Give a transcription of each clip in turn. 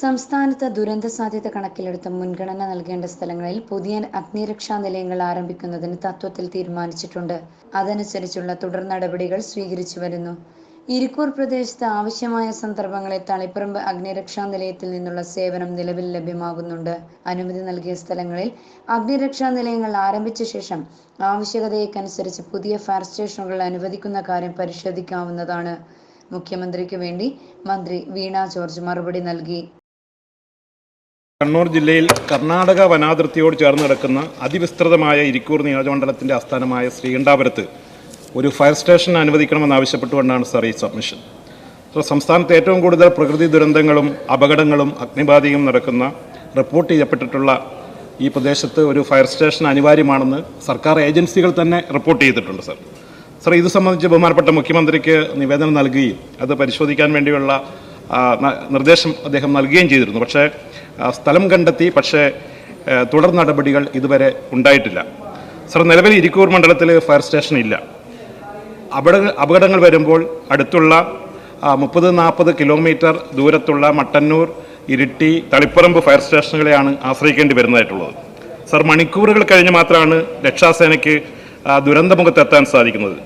സംസ്ഥാനത്ത് ദുരന്ത സാധ്യത കണക്കിലെടുത്ത് മുൻഗണന നൽകേണ്ട സ്ഥലങ്ങളിൽ പുതിയ അഗ്നിരക്ഷാ നിലയങ്ങൾ ആരംഭിക്കുന്നതിന് തത്വത്തിൽ തീരുമാനിച്ചിട്ടുണ്ട്. അതനുസരിച്ചുള്ള തുടർ നടപടികൾ സ്വീകരിച്ചു വരുന്നു. ഇരിക്കൂർ പ്രദേശത്ത് ആവശ്യമായ സന്ദർഭങ്ങളിൽ തളിപ്പറമ്പ് അഗ്നിരക്ഷാ നിലയത്തിൽ നിന്നുള്ള സേവനം നിലവിൽ ലഭ്യമാകുന്നുണ്ട്. അനുമതി നൽകിയ സ്ഥലങ്ങളിൽ അഗ്നിരക്ഷാ നിലയങ്ങൾ ആരംഭിച്ച ശേഷം ആവശ്യകതയ്ക്കനുസരിച്ച് പുതിയ ഫയർ സ്റ്റേഷനുകൾ അനുവദിക്കുന്ന കാര്യം പരിശോധിക്കാവുന്നതാണ്. മുഖ്യമന്ത്രിക്ക് വേണ്ടി മന്ത്രി വീണ ജോർജ് മറുപടി നൽകി. കണ്ണൂർ ജില്ലയിൽ കർണാടക വനാതിർത്തിയോട് ചേർന്ന് കിടക്കുന്ന അതിവിസ്തൃതമായ ഇരിക്കൂർ നിയോജകമണ്ഡലത്തിന്റെ ആസ്ഥാനമായ ശ്രീകണ്ഠാപുരത്ത് ഒരു ഫയർ സ്റ്റേഷൻ അനുവദിക്കണമെന്നാവശ്യപ്പെട്ടുകൊണ്ടാണ് സാർ ഈ സബ്മിഷൻ സോ സംസ്ഥാനത്ത് ഏറ്റവും കൂടുതൽ പ്രകൃതി ദുരന്തങ്ങളും അപകടങ്ങളും അഗ്നിബാധയും നടക്കുന്ന റിപ്പോർട്ട് ചെയ്യപ്പെട്ടിട്ടുള്ള ഈ പ്രദേശത്ത് ഒരു ഫയർ സ്റ്റേഷൻ അനിവാര്യമാണെന്ന് സർക്കാർ ഏജൻസികൾ തന്നെ റിപ്പോർട്ട് ചെയ്തിട്ടുണ്ട് സാർ. സാർ ഇത് സംബന്ധിച്ച് ബഹുമാനപ്പെട്ട മുഖ്യമന്ത്രിക്ക് നിവേദനം നൽകുകയും അത് പരിശോധിക്കാൻ വേണ്ടിയുള്ള നിർദ്ദേശം അദ്ദേഹം നൽകുകയും ചെയ്തിരുന്നു. പക്ഷേ സ്ഥലം കണ്ടെത്തി പക്ഷേ തുടർ നടപടികൾ ഇതുവരെ ഉണ്ടായിട്ടില്ല. സർ നിലവിൽ ഇരിക്കൂർ മണ്ഡലത്തിൽ ഫയർ സ്റ്റേഷൻ ഇല്ല. അപകട അപകടങ്ങൾ വരുമ്പോൾ അടുത്തുള്ള മുപ്പത് നാൽപ്പത് കിലോമീറ്റർ ദൂരത്തുള്ള മട്ടന്നൂർ ഇരിട്ടി തളിപ്പറമ്പ് ഫയർ സ്റ്റേഷനുകളെയാണ് ആശ്രയിക്കേണ്ടി വരുന്നതായിട്ടുള്ളത്. സർ മണിക്കൂറുകൾ കഴിഞ്ഞ് മാത്രമാണ് രക്ഷാസേനയ്ക്ക് ദുരന്തമുഖത്തെത്താൻ സാധിക്കുന്നത്.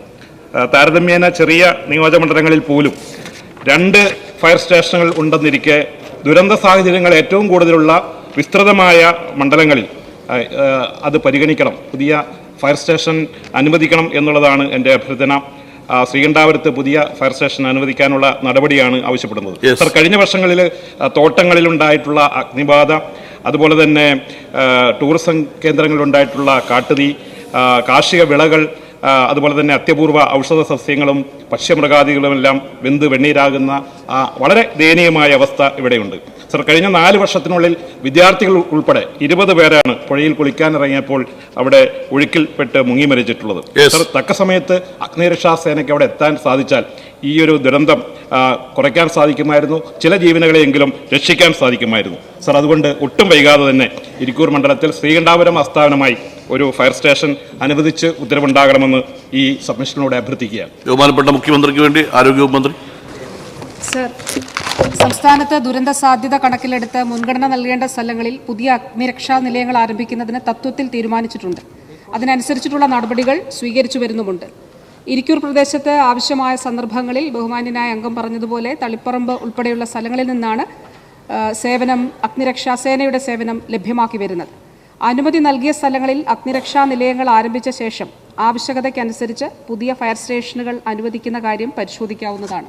താരതമ്യേന ചെറിയ നിയോജകമണ്ഡലങ്ങളിൽ പോലും രണ്ട് ഫയർ സ്റ്റേഷനുകൾ ഉണ്ടെന്നിരിക്കെ ദുരന്ത സാഹചര്യങ്ങൾ ഏറ്റവും കൂടുതലുള്ള വിസ്തൃതമായ മണ്ഡലങ്ങളിൽ അത് പരിഗണിക്കണം. പുതിയ ഫയർ സ്റ്റേഷൻ അനുവദിക്കണം എന്നുള്ളതാണ് എന്റെ അഭ്യർത്ഥന. ശ്രീകണ്ഠാപുരത്ത് പുതിയ ഫയർ സ്റ്റേഷൻ അനുവദിക്കാനുള്ള നടപടിയാണ് ആവശ്യപ്പെടുന്നത്. സർ കഴിഞ്ഞ വർഷങ്ങളിൽ തോട്ടങ്ങളിലുണ്ടായിട്ടുള്ള അഗ്നിബാധ അതുപോലെ തന്നെ ടൂറിസം കേന്ദ്രങ്ങളിലുണ്ടായിട്ടുള്ള കാട്ടുതീ കാർഷിക വിളകൾ അതുപോലെ തന്നെ അത്യപൂർവ ഔഷധ സസ്യങ്ങളും ഭക്ഷ്യമൃഗാദികളുമെല്ലാം വെന്ത് വെണ്ണീരാകുന്ന വളരെ ദയനീയമായ അവസ്ഥ ഇവിടെയുണ്ട്. സർ കഴിഞ്ഞ നാല് വർഷത്തിനുള്ളിൽ വിദ്യാർത്ഥികൾ ഉൾപ്പെടെ ഇരുപത് പേരാണ് പുഴയിൽ കുളിക്കാനിറങ്ങിയപ്പോൾ അവിടെ ഒഴുക്കിൽപ്പെട്ട് മുങ്ങി മരിച്ചിട്ടുള്ളത്. സർ തക്ക സമയത്ത് അഗ്നിരക്ഷാ സേനയ്ക്ക് അവിടെ എത്താൻ സാധിച്ചാൽ ഈ ഒരു ദുരന്തം കുറയ്ക്കാൻ സാധിക്കുമായിരുന്നു. ചില ജീവനുകളെയെങ്കിലും രക്ഷിക്കാൻ സാധിക്കുമായിരുന്നു. സർ അതുകൊണ്ട് ഒട്ടും വൈകാതെ തന്നെ ഇരിക്കൂർ മണ്ഡലത്തിൽ ശ്രീകണ്ഠാപുരം ആസ്ഥാനമായി ഒരു ഫയർ സ്റ്റേഷൻ അനുവദിച്ച് ഉത്തരവുണ്ടാകണമെന്ന് ഈ സബ്മിഷനിലൂടെ അഭ്യർത്ഥിക്കുകയാണ്. ബഹുമാനപ്പെട്ട മുഖ്യമന്ത്രിക്ക് വേണ്ടി ആരോഗ്യവകുപ്പ് മന്ത്രി സർ സംസ്ഥാനത്ത് ദുരന്ത സാധ്യത കണക്കിലെടുത്ത് മുൻഗണന നൽകേണ്ട സ്ഥലങ്ങളിൽ പുതിയ അഗ്നിരക്ഷാ നിലയങ്ങൾ ആരംഭിക്കുന്നതിന് തത്വത്തിൽ തീരുമാനിച്ചിട്ടുണ്ട്. അതിനനുസരിച്ചിട്ടുള്ള നടപടികൾ സ്വീകരിച്ചു വരുന്നുമുണ്ട്. ഇരിക്കൂർ പ്രദേശത്ത് ആവശ്യമായ സന്ദർഭങ്ങളിൽ ബഹുമാന്യനായ അംഗം പറഞ്ഞതുപോലെ തളിപ്പറമ്പ് ഉൾപ്പെടെയുള്ള സ്ഥലങ്ങളിൽ നിന്നാണ് സേവനം അഗ്നിരക്ഷാ സേനയുടെ സേവനം ലഭ്യമാക്കി വരുന്നത്. അനുമതി നൽകിയ സ്ഥലങ്ങളിൽ അഗ്നിരക്ഷാ നിലയങ്ങൾ ആരംഭിച്ച ശേഷം ആവശ്യകതയ്ക്കനുസരിച്ച് പുതിയ ഫയർ സ്റ്റേഷനുകൾ അനുവദിക്കുന്ന കാര്യം പരിശോധിക്കാവുന്നതാണ്.